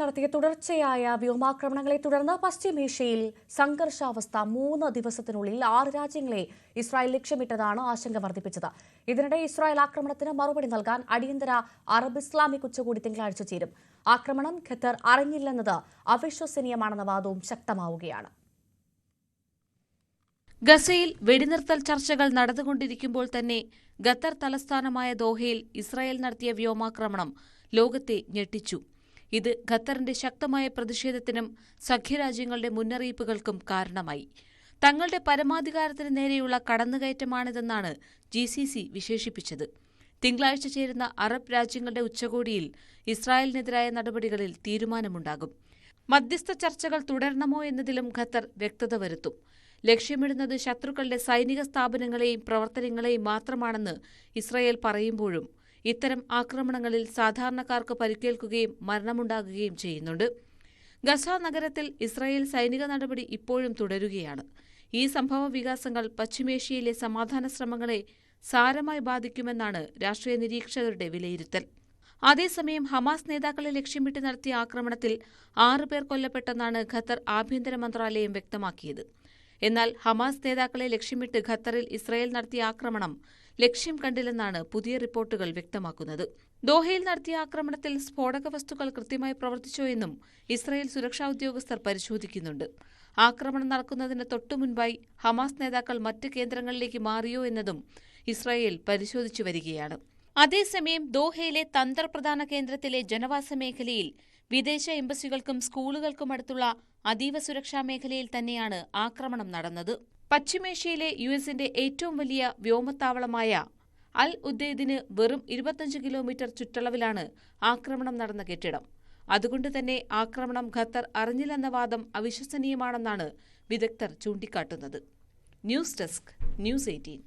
നടത്തിയ തുടർച്ചയായ വ്യോമാക്രമണങ്ങളെ തുടർന്ന് പശ്ചിമേഷ്യയിൽ സംഘർഷാവസ്ഥ മൂന്ന് ദിവസത്തിനുള്ളിൽ ആറ് രാജ്യങ്ങളെ ഇസ്രായേൽ ലക്ഷ്യമിട്ടതാണ് ആശങ്ക വർദ്ധിപ്പിച്ചത്. ഇതിനിടെ ഇസ്രായേൽ ആക്രമണത്തിന് മറുപടി നൽകാൻ അടിയന്തര അറബ് ഇസ്ലാമിക് ഉച്ചകോടി തിങ്കളാഴ്ച ചേരും ആക്രമണം ഖത്തർ അറിഞ്ഞില്ലെന്നത് അവിശ്വസനീയമാണെന്ന വാദവും ശക്തമാവുകയാണ്. ഗസയിൽ വെടിനിർത്തൽ ചർച്ചകൾ നടന്നുകൊണ്ടിരിക്കുമ്പോൾ തന്നെ ഖത്തർ തലസ്ഥാനമായ ദോഹയിൽ ഇസ്രായേൽ നടത്തിയ വ്യോമാക്രമണം ലോകത്തെ ഞെട്ടിച്ചു. ഇത് ഖത്തറിന്റെ ശക്തമായ പ്രതിഷേധത്തിനും സഖ്യരാജ്യങ്ങളുടെ മുന്നറിയിപ്പുകൾക്കും കാരണമായി. തങ്ങളുടെ പരമാധികാരത്തിന് നേരെയുള്ള കടന്നുകയറ്റമാണിതെന്നാണ് ജി സി സി വിശേഷിപ്പിച്ചത്. തിങ്കളാഴ്ച ചേരുന്ന അറബ് രാജ്യങ്ങളുടെ ഉച്ചകോടിയിൽ ഇസ്രായേലിനെതിരായ നടപടികളിൽ തീരുമാനമുണ്ടാകും. മധ്യസ്ഥ ചർച്ചകൾ തുടരണമോ എന്നതിലും ഖത്തർ വ്യക്തത വരുത്തും. ലക്ഷ്യമിടുന്നത് ശത്രുക്കളുടെ സൈനിക സ്ഥാപനങ്ങളെയും പ്രവർത്തനങ്ങളെയും മാത്രമാണെന്ന് ഇസ്രായേൽ പറയുമ്പോഴും ഇത്തരം ആക്രമണങ്ങളിൽ സാധാരണക്കാർക്ക് പരിക്കേൽക്കുകയും മരണമുണ്ടാകുകയും ചെയ്യുന്നുണ്ട്. ഗസ നഗരത്തിൽ ഇസ്രായേൽ സൈനിക നടപടി ഇപ്പോഴും തുടരുകയാണ്. ഈ സംഭവ വികാസങ്ങൾ പശ്ചിമേഷ്യയിലെ സമാധാന ശ്രമങ്ങളെ സാരമായി ബാധിക്കുമെന്നാണ് രാഷ്ട്രീയ നിരീക്ഷകരുടെ വിലയിരുത്തൽ. അതേസമയം ഹമാസ് നേതാക്കളെ ലക്ഷ്യമിട്ട് നടത്തിയ ആക്രമണത്തിൽ ആറ് പേർ കൊല്ലപ്പെട്ടെന്നാണ് ഖത്തർ ആഭ്യന്തര മന്ത്രാലയം വ്യക്തമാക്കിയത്. എന്നാൽ ഹമാസ് നേതാക്കളെ ലക്ഷ്യമിട്ട് ഖത്തറിൽ ഇസ്രായേൽ നടത്തിയ ആക്രമണം ലക്ഷ്യം കണ്ടില്ലെന്നാണ് പുതിയ റിപ്പോർട്ടുകൾ വ്യക്തമാക്കുന്നത്. ദോഹയിൽ നടത്തിയ ആക്രമണത്തിൽ സ്ഫോടക വസ്തുക്കൾ കൃത്യമായി പ്രവർത്തിച്ചോ എന്നും ഇസ്രായേൽ സുരക്ഷാ ഉദ്യോഗസ്ഥർ പരിശോധിക്കുന്നുണ്ട്. ആക്രമണം നടക്കുന്നതിന് തൊട്ടുമുൻപായി ഹമാസ് നേതാക്കൾ മറ്റ് കേന്ദ്രങ്ങളിലേക്ക് മാറിയോ എന്നതും ഇസ്രായേൽ പരിശോധിച്ചു വരികയാണ്. അതേസമയം ദോഹയിലെ തന്ത്രപ്രധാന കേന്ദ്രത്തിലെ ജനവാസ മേഖലയിൽ വിദേശ എംബസികൾക്കും സ്കൂളുകൾക്കും അടുത്തുള്ള അതീവ സുരക്ഷാ മേഖലയിൽ തന്നെയാണ് ആക്രമണം നടന്നത്. പശ്ചിമേഷ്യയിലെ യു എസിന്റെ ഏറ്റവും വലിയ വ്യോമത്താവളമായ അൽ ഉദ്ദേദിന് വെറും ഇരുപത്തഞ്ച് കിലോമീറ്റർ ചുറ്റളവിലാണ് ആക്രമണം നടന്ന കെട്ടിടം. അതുകൊണ്ട് തന്നെ ആക്രമണം ഖത്തർ അറിഞ്ഞില്ലെന്ന വാദം അവിശ്വസനീയമാണെന്നാണ് വിദഗ്ധർ ചൂണ്ടിക്കാട്ടുന്നത്. News desk news eighteen.